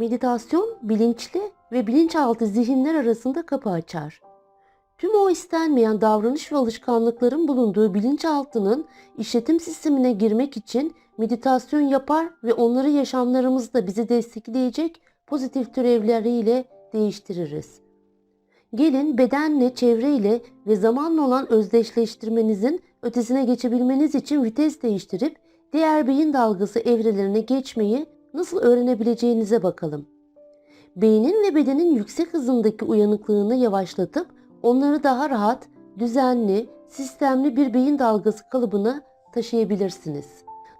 Meditasyon bilinçli ve bilinçaltı zihinler arasında kapı açar. Tüm o istenmeyen davranış ve alışkanlıkların bulunduğu bilinçaltının işletim sistemine girmek için meditasyon yapar ve onları yaşamlarımızda bizi destekleyecek pozitif türevleriyle değiştiririz. Gelin bedenle, çevreyle ve zamanla olan özdeşleştirmenizin ötesine geçebilmeniz için vites değiştirip diğer beyin dalgası evrelerine geçmeyi nasıl öğrenebileceğinize bakalım. Beynin ve bedenin yüksek hızındaki uyanıklığını yavaşlatıp onları daha rahat, düzenli, sistemli bir beyin dalgası kalıbına taşıyabilirsiniz.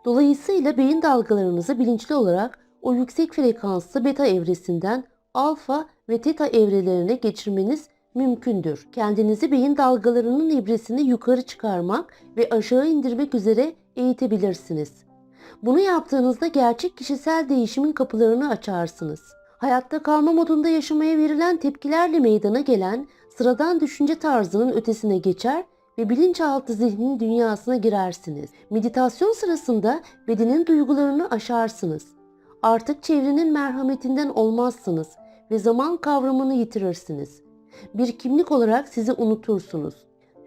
Dolayısıyla beyin dalgalarınızı bilinçli olarak o yüksek frekanslı beta evresinden alfa ve teta evrelerine geçirmeniz mümkündür. Kendinizi beyin dalgalarının ibresini yukarı çıkarmak ve aşağı indirmek üzere eğitebilirsiniz. Bunu yaptığınızda gerçek kişisel değişimin kapılarını açarsınız. Hayatta kalma modunda yaşamaya verilen tepkilerle meydana gelen sıradan düşünce tarzının ötesine geçer ve bilinçaltı zihnin dünyasına girersiniz. Meditasyon sırasında bedenin duygularını aşarsınız. Artık çevrenin merhametinden olmazsınız ve zaman kavramını yitirirsiniz. Bir kimlik olarak sizi unutursunuz.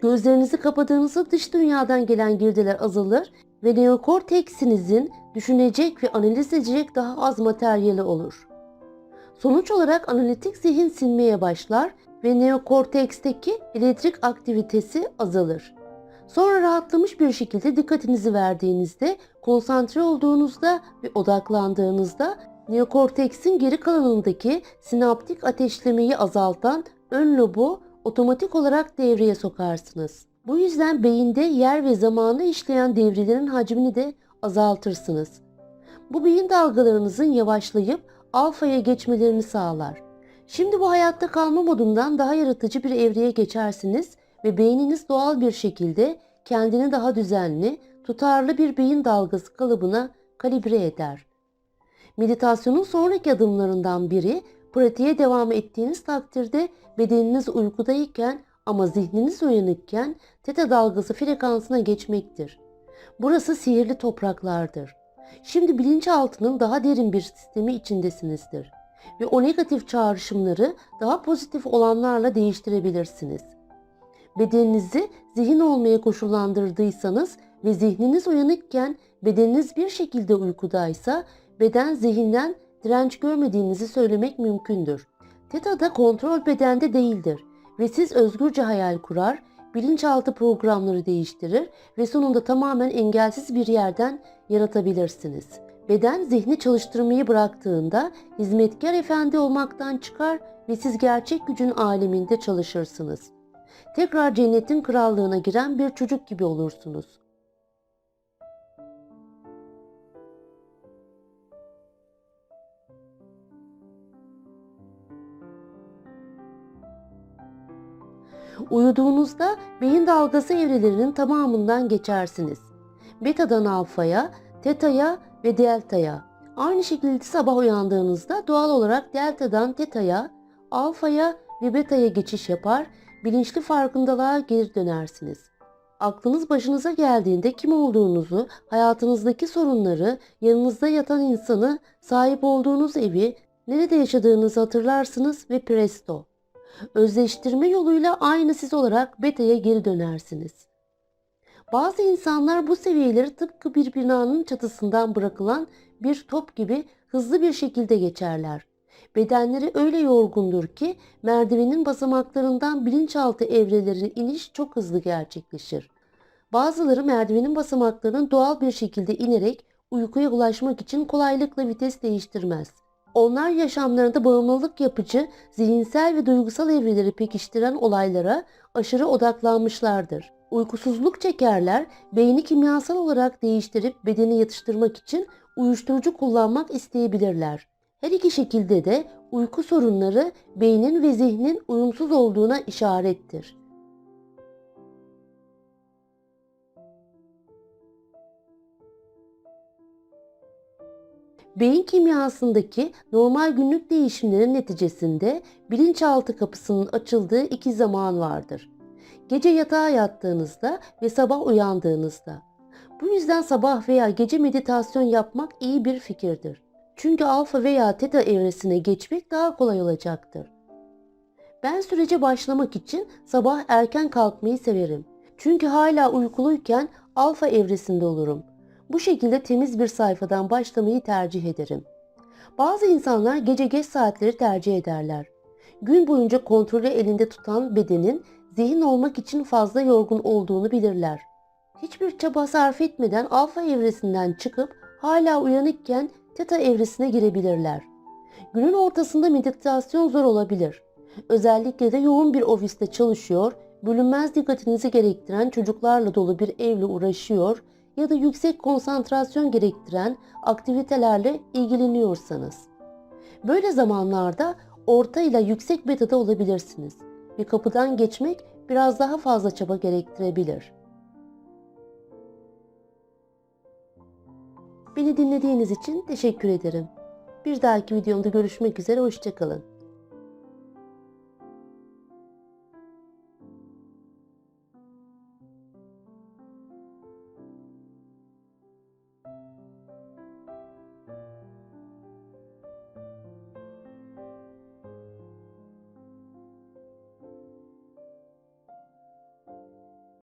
Gözlerinizi kapadığınızda dış dünyadan gelen girdiler azalır ve neokorteksinizin düşünecek ve analiz edecek daha az materyali olur. Sonuç olarak analitik zihin sinmeye başlar ve neokorteksteki elektrik aktivitesi azalır. Sonra rahatlamış bir şekilde dikkatinizi verdiğinizde, konsantre olduğunuzda ve odaklandığınızda neokorteksin geri kalanındaki sinaptik ateşlemeyi azaltan ön lobu otomatik olarak devreye sokarsınız. Bu yüzden beyinde yer ve zamanı işleyen devrelerin hacmini de azaltırsınız. Bu beyin dalgalarınızın yavaşlayıp alfaya geçmelerini sağlar. Şimdi bu hayatta kalma modundan daha yaratıcı bir evreye geçersiniz ve beyniniz doğal bir şekilde kendini daha düzenli, tutarlı bir beyin dalgası kalıbına kalibre eder. Meditasyonun sonraki adımlarından biri pratiğe devam ettiğiniz takdirde bedeniniz uykudayken ama zihniniz uyanıkken teta dalgası frekansına geçmektir. Burası sihirli topraklardır. Şimdi bilinçaltının daha derin bir sistemi içindesinizdir ve o negatif çağrışımları daha pozitif olanlarla değiştirebilirsiniz. Bedeninizi zihin olmaya koşullandırdıysanız ve zihniniz uyanıkken bedeniniz bir şekilde uykudaysa beden zihinden direnç görmediğinizi söylemek mümkündür. Teta'da kontrol bedende değildir ve siz özgürce hayal kurar, bilinçaltı programları değiştirir ve sonunda tamamen engelsiz bir yerden yaratabilirsiniz. Beden zihni çalıştırmayı bıraktığında hizmetkar efendi olmaktan çıkar ve siz gerçek gücün aleminde çalışırsınız. Tekrar cennetin krallığına giren bir çocuk gibi olursunuz. Uyuduğunuzda beyin dalgası evrelerinin tamamından geçersiniz. Beta'dan alfaya, teta'ya ve delta'ya. Aynı şekilde sabah uyandığınızda doğal olarak delta'dan teta'ya, alfaya ve beta'ya geçiş yapar, bilinçli farkındalığa geri dönersiniz. Aklınız başınıza geldiğinde kim olduğunuzu, hayatınızdaki sorunları, yanınızda yatan insanı, sahip olduğunuz evi, nerede yaşadığınızı hatırlarsınız ve presto. Özleştirme yoluyla aynı siz olarak beta'ya geri dönersiniz. Bazı insanlar bu seviyeleri tıpkı bir binanın çatısından bırakılan bir top gibi hızlı bir şekilde geçerler. Bedenleri öyle yorgundur ki merdivenin basamaklarından bilinçaltı evrelerine iniş çok hızlı gerçekleşir. Bazıları merdivenin basamaklarının doğal bir şekilde inerek uykuya ulaşmak için kolaylıkla vites değiştirmez. Onlar yaşamlarında bağımlılık yapıcı, zihinsel ve duygusal evreleri pekiştiren olaylara aşırı odaklanmışlardır. Uykusuzluk çekerler, beyni kimyasal olarak değiştirip bedeni yatıştırmak için uyuşturucu kullanmak isteyebilirler. Her iki şekilde de uyku sorunları beynin ve zihnin uyumsuz olduğuna işarettir. Beyin kimyasındaki normal günlük değişimlerin neticesinde bilinçaltı kapısının açıldığı iki zaman vardır. Gece yatağa yattığınızda ve sabah uyandığınızda. Bu yüzden sabah veya gece meditasyon yapmak iyi bir fikirdir. Çünkü alfa veya teta evresine geçmek daha kolay olacaktır. Ben sürece başlamak için sabah erken kalkmayı severim. Çünkü hala uykuluyken alfa evresinde olurum. Bu şekilde temiz bir sayfadan başlamayı tercih ederim. Bazı insanlar gece geç saatleri tercih ederler. Gün boyunca kontrolü elinde tutan bedenin zihin olmak için fazla yorgun olduğunu bilirler. Hiçbir çaba sarf etmeden alfa evresinden çıkıp hala uyanıkken teta evresine girebilirler. Günün ortasında meditasyon zor olabilir. Özellikle de yoğun bir ofiste çalışıyor, bölünmez dikkatinizi gerektiren çocuklarla dolu bir evle uğraşıyor ya da yüksek konsantrasyon gerektiren aktivitelerle ilgileniyorsanız. Böyle zamanlarda orta ile yüksek betada olabilirsiniz. Bir kapıdan geçmek biraz daha fazla çaba gerektirebilir. Beni dinlediğiniz için teşekkür ederim. Bir dahaki videomda görüşmek üzere, hoşçakalın.